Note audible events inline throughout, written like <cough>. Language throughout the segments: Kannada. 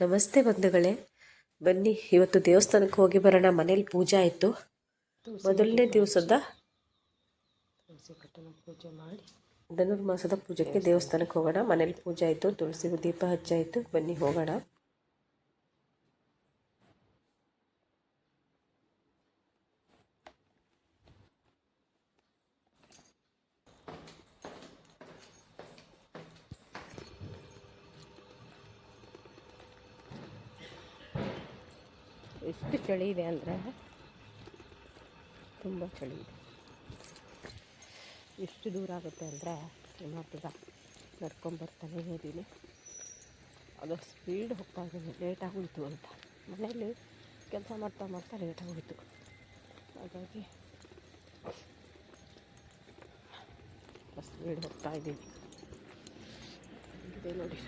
ನಮಸ್ತೆ ಬಂಧುಗಳೇ. ಬನ್ನಿ ಇವತ್ತು ದೇವಸ್ಥಾನಕ್ಕೆ ಹೋಗಿ ಬರೋಣ. ಮನೇಲಿ ಪೂಜೆ ಆಯಿತು. ಮೊದಲನೇ ದಿವಸದ ಪೂಜೆ ಮಾಡಿ. ಧನುರ್ಮಾಸದ ಪೂಜೆಗೆ ದೇವಸ್ಥಾನಕ್ಕೆ ಹೋಗೋಣ. ಮನೇಲಿ ಪೂಜೆ ಆಯಿತು ತುಳಸಿ ದೀಪ ಹಚ್ಚಾಯಿತು. ಬನ್ನಿ ಹೋಗೋಣ. ಎಷ್ಟು ಚಳಿ ಇದೆ ಅಂದರೆ ತುಂಬ ಚಳಿ ಇದೆ. ಎಷ್ಟು ದೂರ ಆಗುತ್ತೆ ಅಂದರೆ ಮಾತಿಗ ನಡ್ಕೊಂಬರ್ತಾನೆ ಇದ್ದೀನಿ. ಅದು ಸ್ಪೀಡ್ ಹೋಗ್ತಾ ಇದ್ದೀನಿ. ಲೇಟಾಗೋಯಿತು ಅಂತ. ಮನೆಯಲ್ಲಿ ಕೆಲಸ ಮಾಡ್ತಾ ಮಾಡ್ತಾ ಲೇಟಾಗೋಯಿತು ಹಾಗಾಗಿ ಸ್ಪೀಡ್ ಹೋಗ್ತಾ ಇದ್ದೀನಿ. ಇದೆ ನೋಡಿ.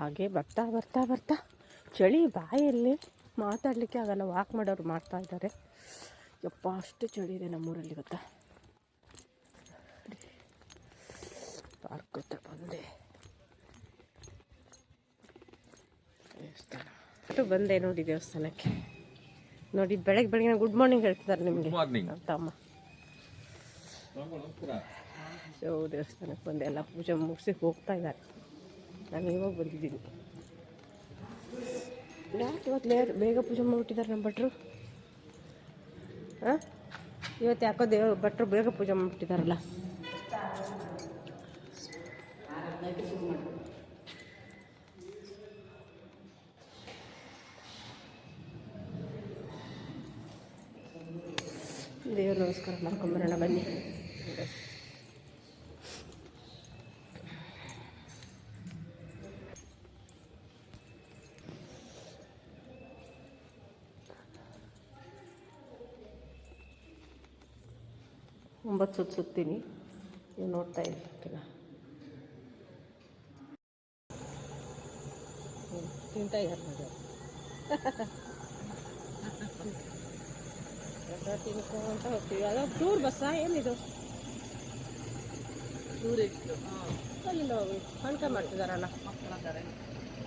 ಹಾಗೆ ಬರ್ತಾ ಬರ್ತಾ ಬರ್ತಾ ಚಳಿ ಬಾಯಲ್ಲಿ ಮಾತಾಡಲಿಕ್ಕೆ ಆಗಲ್ಲ ವಾಕ್ ಮಾಡೋರು ಮಾಡ್ತಾ ಇದ್ದಾರೆ. ಯಪ್ಪ ಅಷ್ಟು ಚಳಿ ಇದೆ ನಮ್ಮೂರಲ್ಲಿ ಗೊತ್ತಾ? ಪಾರ್ಕ್ ಹತ್ರ ಬಂದೆ. ದೇವಸ್ಥಾನ. ಅಷ್ಟು ಬಂದೆ ನೋಡಿ ದೇವಸ್ಥಾನಕ್ಕೆ. ನೋಡಿ ಬೆಳಗ್ಗೆ ಬೆಳಗ್ಗೆ ಗುಡ್ ಮಾರ್ನಿಂಗ್ ಹೇಳ್ತಿದ್ದಾರೆ ನಿಮಗೆ. ತಮ್ಮ. ಸೊ ದೇವಸ್ಥಾನಕ್ಕೆ ಬಂದೆ. ಎಲ್ಲ ಪೂಜೆ ಮುಗಿಸಿ ಹೋಗ್ತಾ ಇದ್ದಾರೆ. ನಾನು ಇವಾಗ ಬಂದಿದ್ದೀನಿ. ಯಾಕೆ ಇವತ್ತು ಲೇಟ್ ಬೇಗ ಪೂಜೆ ಮಾಡಿಬಿಟ್ಟಿದ್ದಾರೆ ನಮ್ಮ ಭಟ್ರು? ಹಾಂ? ಇವತ್ತು ಯಾಕೋ ದೇವ ಭಟ್ರು ಬೇಗ ಪೂಜೆ ಮಾಡಿಬಿಟ್ಟಿದ್ದಾರಲ್ಲ ದೇವ್ರ ನಮಸ್ಕಾರ ಮಾಡ್ಕೊಂಬರೋಣ ಬನ್ನಿ. ಒಂಬತ್ತು ಸುತ್ತು ಸುತ್ತೀನಿ. ನೀವು ನೋಡ್ತಾ ಇರ್ತೀರ ತಿಂತಾ ಇದ್ದಾರೆ. ತಿನ್ಕೊಂತ ಹೋಗ್ತೀವಿ. ಅದು ಟೂರ್ ಬಸ್ಸಾ? ಏನಿದು? ಅಲ್ಲಿಂದ ಹೋಗಿ ಕಣ್ಕ ಮಾಡ್ತಿದಾರಲ್ಲ?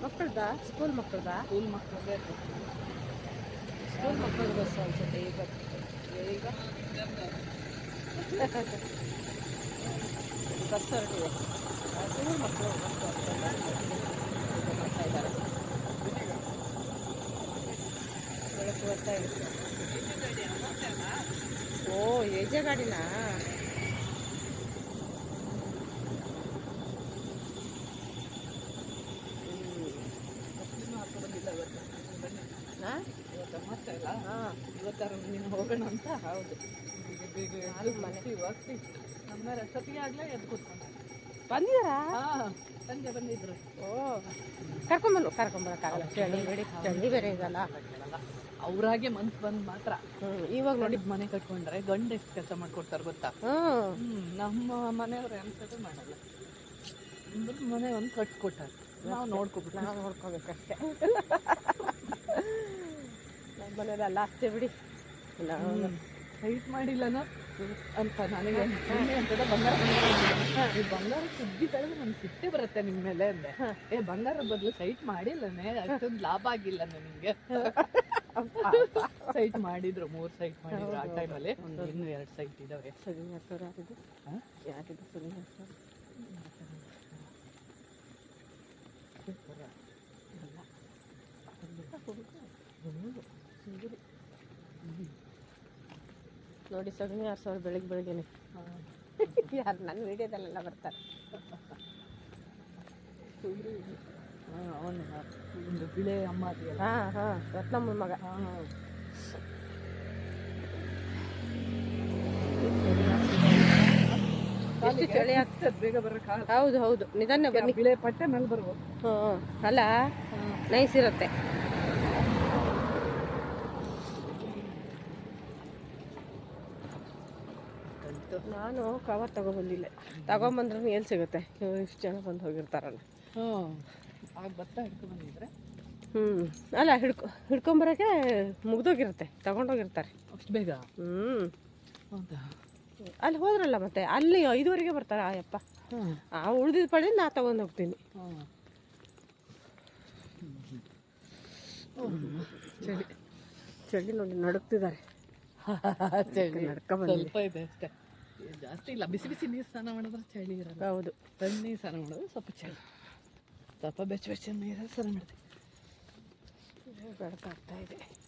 ಮಕ್ಕಳದ? ಸ್ಕೂಲ್ ಮಕ್ಕಳದ? ಸ್ಕೂಲ್ ಮಕ್ಕಳದೇ ಸ್ಕೂಲ್ ಮಕ್ಕಳ ಬಸ್ ಅನ್ಸುತ್ತೆ ಈಗ? ಈಗ? ಬಸ್ ಹೊರಟಿದೆ ಸ್ಕೂಲ್ ಮಕ್ಕಳು ಬಸ್ ಮಾಡ್ತಾ ಇದ್ದಾರೆ ಬೆಳಕು ಬರ್ತಾ ಇದೆ ಓ ಏಜೆ ಗಾಡಿನಾ ಹಾಂ ಇವತ್ತಾರು ನೀನು ಹೋಗೋಣ ಅಂತ? ಹೌದು. ಹೋಗ್ತಿ ನಮ್ಮ ರಸತಿಗೆ ಆಗ್ಲೇ ಎದ್ದು ಕೂತ್ಕೊಂಡೆ. ಬಂದಿದ್ದಾರಾ? ಸಂಜೆ ಬಂದಿದ್ರು. ಓ ಕರ್ಕೊಂಬಲ್ಲು ಕರ್ಕೊಂಬರಕ್ಕಾಗಲ್ಲ ಚಳಿ ಬೇಡಿ ಚಳಿ ಬೇರೆ ಇದಲ್ಲ ಅವ್ರಾಗೆ ಮನ್ಸು ಬಂದ್ ಮಾತ್ರ. ಇವಾಗ ನೋಡಿ. ಮನೆ ಕಟ್ಕೊಂಡ್ರೆ ಗಂಡ ಎಷ್ಟು ಕೆಲಸ ಮಾಡ್ಕೊಡ್ತಾರೆ ಗೊತ್ತಾ? ನಮ್ಮ ಮನೆಯವ್ರು ಎಂಥದ್ದು ಮಾಡಲ್ಲ. ಮನೆ ಒಂದು ಕಟ್ಕೊಟ್ಟಾರೆ. ನಾವು ನೋಡ್ಕೊಬಿಟ್ಟು ನಾವು ನೋಡ್ಕೋಬೇಕಷ್ಟೇ. <laughs> ನಮ್ಮ ಅಲ್ಲ ಅಷ್ಟೇ ಬಿಡಿ. ಹೈಟ್ ಮಾಡಿಲ್ಲ ಅಂತ ನನಗೆ ಅಂತದ ಬಂಗಾರ ಈ ಬಂಗಾರ ಸುದ್ದಿ ತಡೆದ್ರೆ ನನ್ಗೆ ಸಿಟ್ಟೆ ಬರುತ್ತೆ ನಿಮ್ಮ ಮೇಲೆ ಅಂದೆ. ಏ ಬಂಗಾರ ಬದಲು ಸೈಟ್ ಮಾಡಿಲ್ಲನೇ ಅಷ್ಟೊಂದು ಲಾಭ ಆಗಿಲ್ಲ ನನಗೆ ಸೈಟ್ ಮಾಡಿದ್ರು ಮೂರ್ ಸೈಟ್ ಮಾಡಿದ್ರು ಆ ಟೈಮಲ್ಲಿ ಒಂದು ಇನ್ನು ಎರಡು ಸೈಟ್ ಇದಾವೆ. ಸುನಿಯ ಸರ್ ಯಾರಿದು? ಹಾ? ಯಾರಿದು ಸುನಿಯ ಸರ್ ನೋಡಿ ಸಗಣಿ ಆರು ಸಾವಿರ ಬೆಳಿಗ್ಗೆ ಬೆಳಿಗ್ಗೆನೆ. ಯಾರು ನನ್ನ ವೀಡಿಯೋದಲ್ಲೆಲ್ಲ ಬರ್ತಾರೆ. ಅವನು ಒಂದು ಬಿಳೆ ಅಮ್ಮ ಹಾಂ ಹಾಂ ರತ್ನಮ್ಮನ ಮಗ. ಹಾಂ. ಎಷ್ಟು ಚಳಿ ಆಗ್ತದೆ? ಬೇಗ ಬರಕ್ಕಾಗಲ್ಲ ಹೌದು ಹೌದು. ನಿಧಾನ ಬನ್ನಿ. ಬಿಳೆ ಪಟ್ಟೆ ಮೇಲೆ ಬರ್ಬೋದು. ಹ್ಞೂ ಅಲ್ಲ ನೈಸ್ ಇರುತ್ತೆ. ಆಯ್ತು. ನಾನು ಕವರ್ ತಗೊಬಂದಿಲ್ಲ. ತಗೊಂಬಂದ್ರೂ ಏನು ಸಿಗುತ್ತೆ? ಇಷ್ಟು ಜನ ಬಂದು ಹೋಗಿರ್ತಾರಲ್ಲ. ಹ್ಞೂ ಆಗ ಭತ್ತ ಹಿಡ್ಕೊಂಡು ಬಂದಿದ್ರೆ? ಹ್ಞೂ ಅಲ್ಲ ಹಿಡ್ಕೊ ಹಿಡ್ಕೊಂಬರೋಕೆ ಮುಗ್ದೋಗಿರುತ್ತೆ. ತಗೊಂಡೋಗಿರ್ತಾರೆ. ಅಷ್ಟು ಬೇಗ? ಹ್ಞೂ ಹೌದಾ? ಅಲ್ಲಿ ಹೋದ್ರಲ್ಲ ಮತ್ತೆ? ಅಲ್ಲಿ ಐದುವರೆಗೆ ಬರ್ತಾರೆ? ಆಯಪ್ಪ ಆ ಉಳಿದಿದ್ದ ಪಡೆ ನಾ ತಗೊಂಡು ಹೋಗ್ತೀನಿ. ಚಳಿ ಚಳಿ ನೋಡಿ ನಡುಕ್ತಿದ್ದಾರೆ ಚಳಿ ನಡ್ಕೊಂಬಂದಿದೆ. ಸ್ವಲ್ಪ ಇದೆ ಅಷ್ಟೇ. ಜಾಸ್ತಿ ಇಲ್ಲ. ಬಿಸಿ ಬಿಸಿ ನೀರು ಸ್ನಾನ ಮಾಡಿದ್ರೆ ಚಳಿ ಇರಲ್ಲ. ಹೌದು. ತಣ್ಣೀರು ಸ್ನಾನ ಮಾಡಿದ್ರೆ ಸ್ವಲ್ಪ ಚಳಿ. ಸ್ವಲ್ಪ ಬೆಚ್ಚ ಬೆಚ್ಚ ನೀರಲ್ಲಿ ಸ್ನಾನ ಮಾಡಿದೆ ಬೆಳಕಾಗ್ತಾ ಇದೆ.